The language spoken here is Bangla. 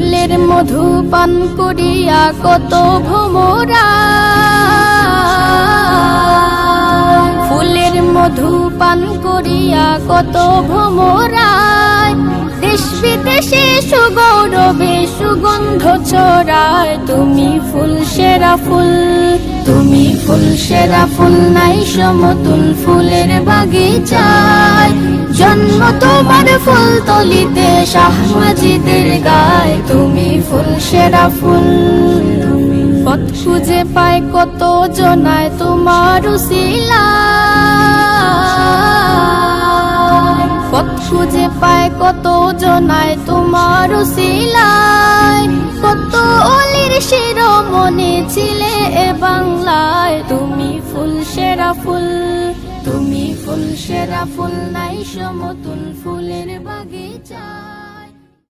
ফুলের মধু পান করিয়া কত ভোমরা। ফুলের মধু পান করিয়া কত ভোমরায় দেশ বিদেশে সুগৌরবে সুগন্ধ ছড়ায়, তুমি ফুল সেরা ফুল, তুমি ফুল সেরা ফুল, নাই সমতুল ফুলের জন্ম তোমার ফুল তলিতে শাহ মাজিদের গায় তুমি ফুল, সেরা ফুল। পথ খুঁজে পায় কত জনায় তোমার উসিলা পথ খুঁজে পায় কত জনায় তোমার উসিলায় কত অলির শিরোমণি ছিলে এ বাংলায়, তুমি ফুল, সেরা ফুল। তুমি ফুল সেরা ফুল নাই সমতুল ফুলের বাগিচা